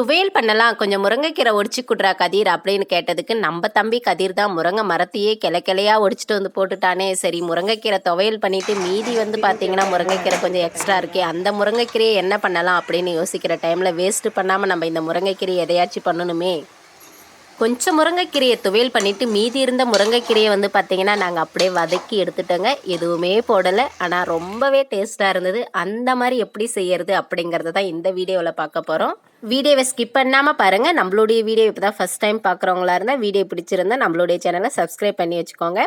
துவையல் பண்ணலாம். கொஞ்சம் முருங்கைக்கீரை ஒடிச்சு குடுறா கதிர் அப்படின்னு கேட்டதுக்கு நம்ம தம்பி கதிர் தான் முருங்கை மரத்தையே கிளை கிளையா ஒடிச்சிட்டு வந்து போட்டுட்டானே. சரி முருங்கைக்கீரை துவையல் பண்ணிட்டு மீதி வந்து பார்த்தீங்கன்னா முருங்கைக்கீரை கொஞ்சம் எக்ஸ்ட்ரா இருக்கே. அந்த முருங்கைக்கீரையை என்ன பண்ணலாம் அப்படின்னு யோசிக்கிற டைமில் வேஸ்ட் பண்ணாமல் நம்ம இந்த முருங்கைக்கீரையை எதையாச்சும் பண்ணணுமே. கொஞ்சம் முருங்கைக்கீரையை துவையல் பண்ணிவிட்டு மீதி இருந்த முருங்கைக்கீரையை வந்து பார்த்திங்கன்னா நாங்கள் அப்படியே வதக்கி எடுத்துட்டோங்க. எதுவுமே போடலை. ஆனால் ரொம்பவே டேஸ்ட்டாக இருந்தது. அந்த மாதிரி எப்படி செய்யறது அப்படிங்கிறத தான் இந்த வீடியோவில் பார்க்க போகிறோம் வீடியோவை ஸ்கிப் பண்ணாமல் பாருங்கள் நம்மளுடைய வீடியோ இப்போ தான் ஃபஸ்ட் டைம் பார்க்குறவங்களா இருந்தால் வீடியோ பிடிச்சிருந்தா நம்மளுடைய சேனலை சப்ஸ்கிரைப் பண்ணி வச்சுக்கோங்க.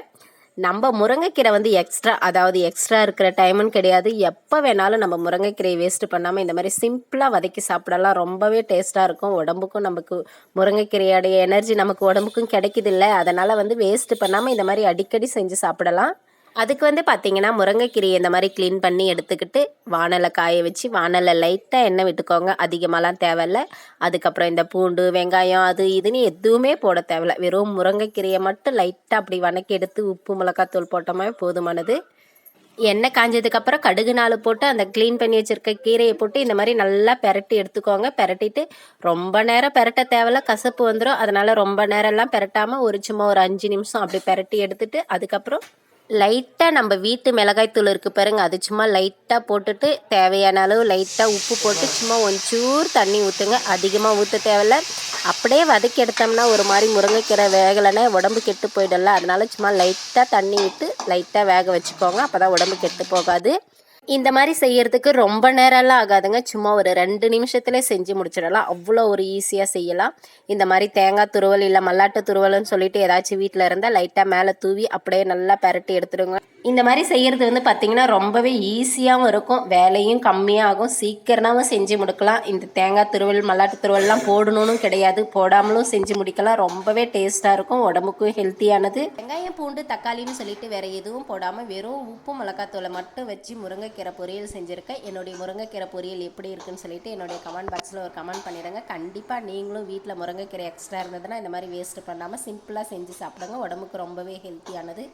நம்ம முருங்கைக்கீரை வந்து எக்ஸ்ட்ரா அதாவது எக்ஸ்ட்ரா இருக்கிற டைமுன்னு கிடையாது. எப்போ வேணாலும் நம்ம முருங்கைக்கீரையை வேஸ்ட் பண்ணாமல் இந்த மாதிரி சிம்பிளாக வதக்கி சாப்பிடலாம். ரொம்பவே டேஸ்ட்டாக இருக்கும். உடம்புக்கும் நமக்கு முருங்கைக்கீரையோடைய எனர்ஜி நமக்கு உடம்புக்கும் கிடைக்குது இல்லை. அதனால் வந்து வேஸ்ட் பண்ணாமல் இந்த மாதிரி அடிக்கடி செஞ்சு சாப்பிடலாம். அதுக்கு வந்து பார்த்தீங்கன்னா முருங்கைக்கீரையை இந்த மாதிரி க்ளீன் பண்ணி எடுத்துக்கிட்டு வானலை காய வச்சு வானலை லைட்டாக எண்ணெய் விட்டுக்கோங்க. அதிகமாகலாம் தேவையில்ல. அதுக்கப்புறம் இந்த பூண்டு வெங்காயம் அது இதுன்னு எதுவுமே போட தேவையில்ல. வெறும் முருங்கைக்கீரையை மட்டும் லைட்டாக அப்படி வணக்கி எடுத்து உப்பு மிளகாத்தூள் போட்டோமே போதுமானது. எண்ணெய் காஞ்சதுக்கப்புறம் கடுகு நாள் போட்டு அந்த க்ளீன் பண்ணி வச்சுருக்க கீரையை போட்டு இந்த மாதிரி நல்லா பெரட்டி எடுத்துக்கோங்க. பெரட்டிட்டு ரொம்ப நேரம் பெரட்ட தேவையில்ல. கசப்பு வந்துடும் அதனால் ரொம்ப நேரம்லாம் பெரட்டாமல் ஒரு சும்மா ஒரு அஞ்சு நிமிஷம் அப்படி பெரட்டி எடுத்துட்டு அதுக்கப்புறம் லைட்டாக நம்ம வீட்டு மிளகாய்த்தூள் இருக்குது பாருங்க அது சும்மா லைட்டாக போட்டுட்டு தேவையான அளவு லைட்டாக உப்பு போட்டு சும்மா ஒஞ்சூர் தண்ணி ஊற்றுங்க அதிகமாக ஊற்ற தேவையில்ல. அப்படியே வதக்கி எடுத்தோம்னா ஒரு மாதிரி முருங்கைக்கீரை வேகலைன்னா உடம்பு கெட்டு போயிடல அதனால சும்மா லைட்டாக தண்ணி விட்டு லைட்டாக வேக வச்சுக்கோங்க. அப்போ தான் உடம்பு கெட்டு போகாது. இந்த மாதிரி செய்யறதுக்கு ரொம்ப நேரம்லாம் ஆகாதுங்க. சும்மா ஒரு ரெண்டு நிமிஷத்துல செஞ்சு முடிச்சிடலாம். அவ்வளோ ஒரு ஈஸியாக செய்யலாம். இந்த மாதிரி தேங்காய் துருவல் இல்லை மல்லாட்டு துருவல்னு சொல்லிட்டு ஏதாச்சும் வீட்டில் இருந்தால் லைட்டாக மேலே தூவி அப்படியே நல்லா பரட்டி எடுத்துடுங்க. இந்த மாதிரி செய்யறது வந்து பார்த்தீங்கன்னா ரொம்பவே ஈஸியாகவும் இருக்கும். வேலையும் கம்மியாகும். சீக்கிரமாகவும் செஞ்சு முடிக்கலாம். இந்த தேங்காய் துருவல் மல்லாட்டு துருவல்லாம் போடணும்னு கிடையாது. போடாமலும் செஞ்சு முடிக்கலாம். ரொம்பவே டேஸ்ட்டாக இருக்கும். உடம்புக்கும் ஹெல்த்தியானது வெங்காயம் பூண்டு தக்காளின்னு சொல்லிட்டு வேற எதுவும் போடாமல் வெறும் உப்பு மிளகாத்தூளை மட்டும் வச்சு முருங்கைக்கீரை பொரியல் செஞ்சுருக்கேன். என்னுடைய முருங்கைக்கீரை பொரியல் எப்படி இருக்குன்னு சொல்லிட்டு என்னுடைய கமெண்ட் பாக்ஸில் ஒரு கமெண்ட் பண்ணிடுங்க. கண்டிப்பாக நீங்களும் வீட்டில் முருங்கைக்கீரை எக்ஸ்ட்ரா இருந்ததுன்னா இந்த மாதிரி வேஸ்ட் பண்ணாமல் சிம்பிளாக செஞ்சு சாப்பிடுங்க. உடம்புக்கு ரொம்பவே ஹெல்த்தியானது